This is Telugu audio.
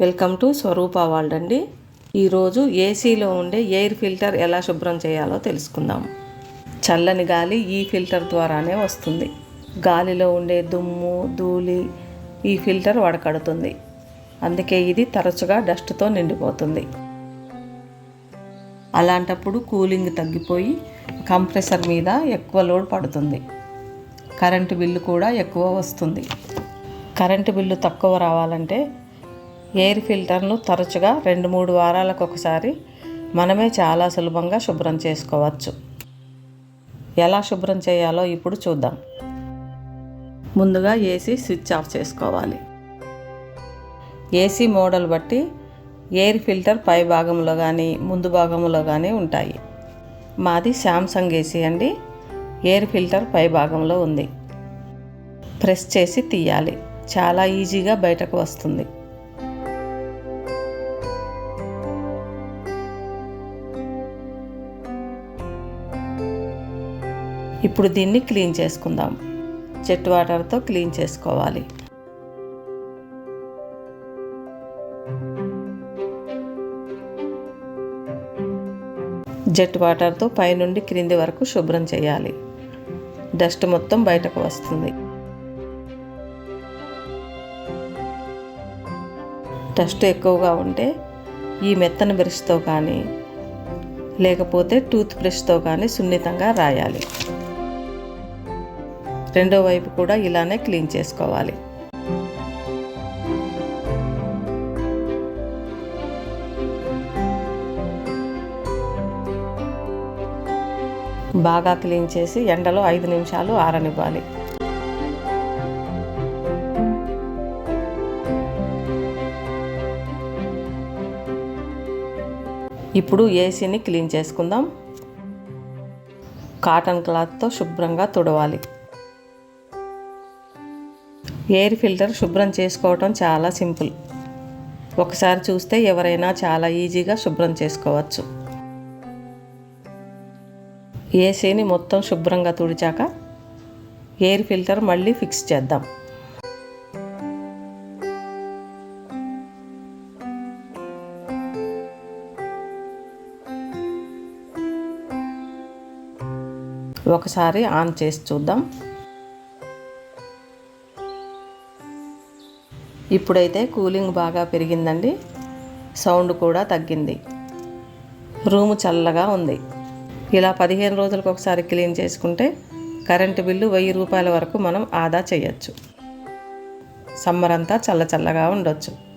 వెల్కమ్ టు స్వరూప వాల్డ్ అండి. ఈరోజు ఏసీలో ఉండే ఎయిర్ ఫిల్టర్ ఎలా శుభ్రం చేయాలో తెలుసుకుందాం. చల్లని గాలి ఈ ఫిల్టర్ ద్వారానే వస్తుంది. గాలిలో ఉండే దుమ్ము ధూళి ఈ ఫిల్టర్ వడకడుతుంది. అందుకే ఇది తరచుగా డస్ట్తో నిండిపోతుంది. అలాంటప్పుడు కూలింగ్ తగ్గిపోయి కంప్రెసర్ మీద ఎక్కువ లోడ్ పడుతుంది. కరెంటు బిల్లు కూడా ఎక్కువ వస్తుంది. కరెంటు బిల్లు తక్కువ రావాలంటే ఎయిర్ ఫిల్టర్ను తరచుగా రెండు మూడు వారాలకు ఒకసారి మనమే చాలా సులభంగా శుభ్రం చేసుకోవచ్చు. ఎలా శుభ్రం చేయాలో ఇప్పుడు చూద్దాం. ముందుగా ఏసీ స్విచ్ ఆఫ్ చేసుకోవాలి. ఏసీ మోడల్ బట్టి ఎయిర్ ఫిల్టర్ పై భాగంలో కానీ ముందు భాగంలో కానీ ఉంటాయి. మాది శాంసంగ్ ఏసీ అండి. ఎయిర్ ఫిల్టర్ పై భాగంలో ఉంది. ప్రెస్ చేసి తీయాలి. చాలా ఈజీగా బయటకు వస్తుంది. ఇప్పుడు దీన్ని క్లీన్ చేసుకుందాం. జెట్ వాటర్తో క్లీన్ చేసుకోవాలి. జెట్ వాటర్తో పైనుండి క్రింది వరకు శుభ్రం చేయాలి. డస్ట్ మొత్తం బయటకు వస్తుంది. డస్ట్ ఎక్కువగా ఉంటే ఈ మెత్తని బ్రష్తో కానీ లేకపోతే టూత్ బ్రష్తో కానీ సున్నితంగా రాయాలి. రెండో వైపు కూడా ఇలానే క్లీన్ చేసుకోవాలి. బాగా క్లీన్ చేసి ఎండలో ఐదు నిమిషాలు ఆరనివ్వాలి. ఇప్పుడు ఏసీని క్లీన్ చేసుకుందాం. కాటన్ క్లాత్తో శుభ్రంగా తుడవాలి. ఎయిర్ ఫిల్టర్ శుభ్రం చేసుకోవటం చాలా సింపుల్. ఒకసారి చూస్తే ఎవరైనా చాలా ఈజీగా శుభ్రం చేసుకోవచ్చు. ఏసీని మొత్తం శుభ్రంగా తుడిచాక ఎయిర్ ఫిల్టర్ మళ్ళీ ఫిక్స్ చేద్దాం. ఒకసారి ఆన్ చేసి చూద్దాం. ఇప్పుడైతే కూలింగ్ బాగా పెరిగిందండి. సౌండ్ కూడా తగ్గింది. రూము చల్లగా ఉంది. ఇలా పదిహేను రోజులకు ఒకసారి క్లీన్ చేసుకుంటే కరెంటు బిల్లు వెయ్యి రూపాయల వరకు మనం ఆదా చేయొచ్చు. సమ్మర్ అంతా చల్ల చల్లగా ఉండొచ్చు.